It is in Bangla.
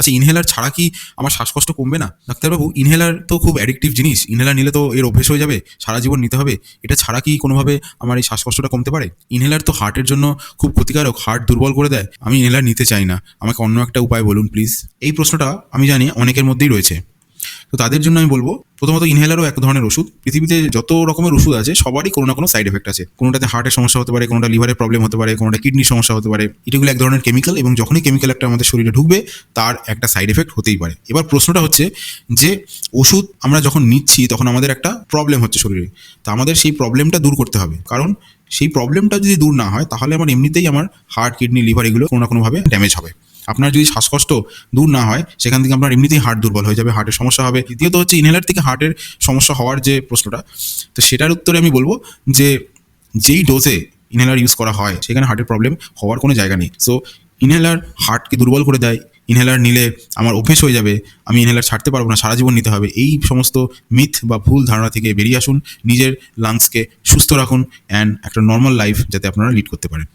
আচ্ছা ইনহেলার ছাড়া কি আমার শ্বাসকষ্ট কমবে না? ডাক্তারবাবু ইনহেলার তো খুব অ্যাডিকটিভ জিনিস। ইনহেলার নিলে তো এর অভ্যেস হয়ে যাবে, সারা জীবন নিতে হবে। এটা ছাড়া কি কোনোভাবে আমার এই শ্বাসকষ্টটা কমতে পারে? ইনহেলার তো হার্টের জন্য খুব ক্ষতিকারক হার্ট দুর্বল করে দেয়। আমি ইনহেলার নিতে চাই না। আমাকে অন্য একটা উপায় বলুন প্লিজ এই প্রশ্নটা, আমি জানি, অনেকের মধ্যেই রয়েছে। তো তাদের জন্য আমি বলব, প্রথমত ইনহেলারও এক ধরনের ওষুধ। পৃথিবীতে যত রকমের ওষুধ আছে, সবারই কোনো না কোনো সাইড এফেক্ট আছে। কোনোটাতে হার্টের সমস্যা হতে পারে, কোনোটা লিভারের প্রবলেম হতে পারে, কোনোটা কিডনির সমস্যা হতে পারে। এগুলো এক ধরনের কেমিক্যাল এবং যখনই কেমিক্যাল একটা আমাদের শরীরে ঢুকবে, তার একটা সাইড এফেক্ট হতেই পারে। এবার প্রশ্নটা হচ্ছে যে, ওষুধ আমরা যখন নিচ্ছি, তখন আমাদের একটা প্রবলেম হচ্ছে শরীরে। তা আমাদের সেই প্রবলেমটা দূর করতে হবে। কারণ সেই প্রবলেমটা যদি দূর না হয়, তাহলে আমার এমনিতেই আমার হার্ট কিডনি লিভার এগুলো কোনো না কোনোভাবে ড্যামেজ হবে। আপনার যদি শ্বাসকষ্ট দূর না হয়, সেখান থেকে আপনার এমনিতেই হার্ট দুর্বল হয়ে যাবে হার্টের সমস্যা হবে। দ্বিতীয়ত হচ্ছে ইনহেলার থেকে হার্টের সমস্যা হওয়ার যে প্রশ্নটা, তো সেটার উত্তরে আমি বলব যে, যেই ডোজে ইনহেলার ইউজ করা হয়, সেখানে হার্টের প্রবলেম হওয়ার কোনো জায়গা নেই। সো ইনহেলার হার্টকে দুর্বল করে দেয় ইনহেলার নিলে আমার অভ্যেস হয়ে যাবে, আমি ইনহেলার ছাড়তে পারব না, সারা জীবন নিতে হবে। এই সমস্ত মিথ বা ভুল ধারণা থেকে বেরিয়ে আসুন, নিজের লাংসকে সুস্থ রাখুন অ্যান্ড একটা নর্মাল লাইফ যাতে আপনারা লিড করতে পারেন।